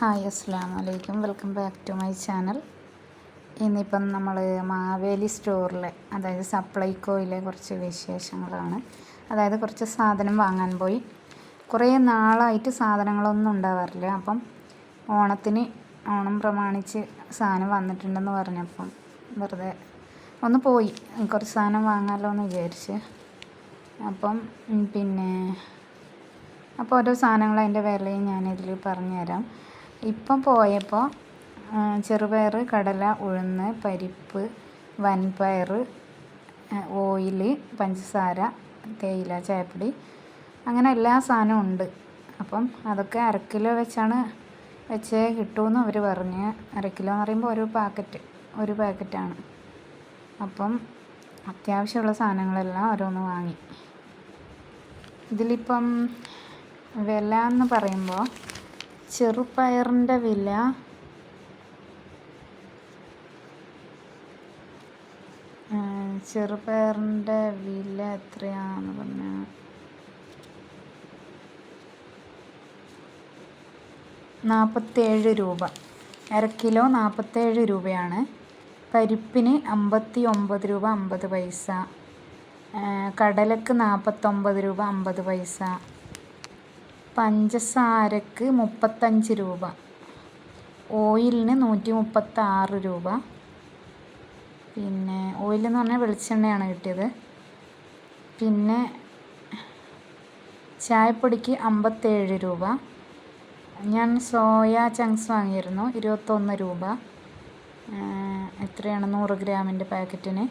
Hi അസ്സാം വലൈക്കും welcome back to my channel. ഇന്നിപ്പം നമ്മൾ മാവേലി സ്റ്റോറിലെ അതായത് സപ്ലൈകോയിലെ കുറച്ച് വിശേഷങ്ങളാണ്. അതായത് കുറച്ച് സാധനം വാങ്ങാൻ പോയി. കുറേ നാളായിട്ട് സാധനങ്ങളൊന്നും ഉണ്ടാവാറില്ല. അപ്പം ഓണത്തിന് ഓണം പ്രമാണിച്ച് സാധനം വന്നിട്ടുണ്ടെന്ന് പറഞ്ഞപ്പം വെറുതെ ഒന്ന് പോയി. കുറച്ച് സാധനം വാങ്ങാമല്ലോ എന്ന് വിചാരിച്ച്. അപ്പം പിന്നെ അപ്പോൾ ഓരോ സാധനങ്ങൾ അതിന്റെ വിലയും ഞാനിതിൽ പറഞ്ഞുതരാം. ഇപ്പം പോയപ്പോൾ ചെറുപയർ കടല ഉഴുന്ന് പരിപ്പ് വൻപയർ ഓയിൽ പഞ്ചസാര തേയില ചായപ്പൊടി അങ്ങനെ എല്ലാ സാധനവും ഉണ്ട്. അപ്പം അതൊക്കെ അര കിലോ വെച്ചാണ് വെച്ചേ കിട്ടുമെന്ന് അവർ പറഞ്ഞ് അര കിലോ എന്ന് പറയുമ്പോൾ ഒരു പാക്കറ്റ് ഒരു പാക്കറ്റാണ്. അപ്പം അത്യാവശ്യമുള്ള സാധനങ്ങളെല്ലാം ഓരോന്ന് വാങ്ങി. ഇതിലിപ്പം വില എന്ന് പറയുമ്പോൾ ചെറുപയറിന്റെ വില ചെറുപയറിന്റെ വില എത്രയാണെന്ന് പറഞ്ഞാൽ നാൽപ്പത്തേഴ് രൂപ. അര കിലോ നാൽപ്പത്തേഴ് രൂപയാണ്. പരിപ്പിന് അമ്പത്തി ഒമ്പത് രൂപ അമ്പത് പൈസ. കടലക്ക് നാൽപ്പത്തൊമ്പത് രൂപ അമ്പത് പൈസ. പഞ്ചസാരക്ക് മുപ്പത്തഞ്ച് രൂപ. ഓയിലിന് നൂറ്റി മുപ്പത്താറ് രൂപ. പിന്നെ ഓയിലെന്ന് പറഞ്ഞാൽ വെളിച്ചെണ്ണയാണ് കിട്ടിയത്. പിന്നെ ചായപ്പൊടിക്ക് അമ്പത്തേഴ് രൂപ. ഞാൻ സോയ ചങ്ക്സ് വാങ്ങിയിരുന്നു ഇരുപത്തൊന്ന് രൂപ. എത്രയാണ്? നൂറ് ഗ്രാമിന്റെ പാക്കറ്റിന്.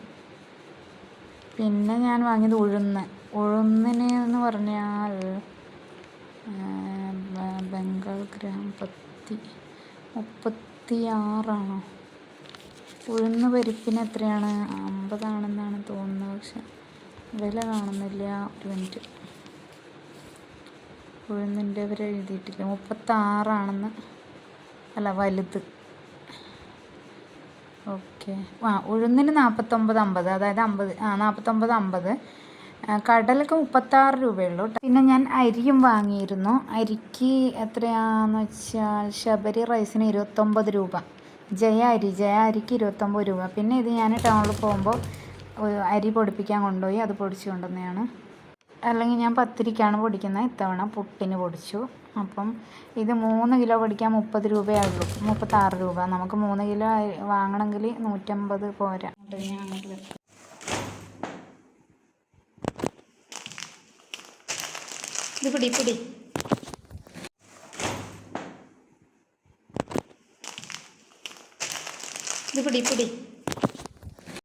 പിന്നെ ഞാൻ വാങ്ങിയത് ഉഴുന്ന്. ഉഴുന്നിന് എന്ന് പറഞ്ഞാൽ ബംഗാൾ ഗ്രാം പത്തി മുപ്പത്തി ആറാണോ ഉഴുന്ന് പരിപ്പിന് എത്രയാണ്? അമ്പതാണെന്നാണ് തോന്നുന്നത് പക്ഷെ വില കാണുന്നില്ല. ഒരു മിനിറ്റ്. ഉഴുന്നിന്റെ വരെ എഴുതിയിട്ടില്ല. മുപ്പത്താറാണെന്ന്. അല്ല വലുത്. ഓക്കെ. ആ ഉഴുന്നിന് നാൽപ്പത്തൊമ്പത് അമ്പത്. അതായത് അമ്പത് ആ നാൽപ്പത്തൊമ്പത് അമ്പത്. കടലൊക്കെ മുപ്പത്താറ് രൂപയുള്ളൂ പിന്നെ ഞാൻ അരിയും വാങ്ങിയിരുന്നു. അരിക്ക് എത്രയാന്ന് വെച്ചാൽ ശബരി റൈസിന് ഇരുപത്തൊമ്പത് രൂപ. ജയ അരി ജയ അരിക്ക് ഇരുപത്തൊമ്പത് രൂപ. പിന്നെ ഇത് ഞാൻ ടൗണിൽ പോകുമ്പോൾ അരി പൊടിപ്പിക്കാൻ കൊണ്ടുപോയി അത് പൊടിച്ചു കൊണ്ടുവന്നതാണ്. അല്ലെങ്കിൽ ഞാൻ പത്തിരിക്കാണ് പൊടിക്കുന്നത്. ഇത്തവണ പുട്ടിന് പൊടിച്ചു. അപ്പം ഇത് മൂന്ന് കിലോ പൊടിക്കാൻ മുപ്പത് രൂപയുള്ളൂ മുപ്പത്താറ് രൂപ. നമുക്ക് മൂന്ന് കിലോ വാങ്ങണമെങ്കിൽ നൂറ്റമ്പത് പോരാ. ഇത് പിടി പിടി. ഇത് പിടി പിടി.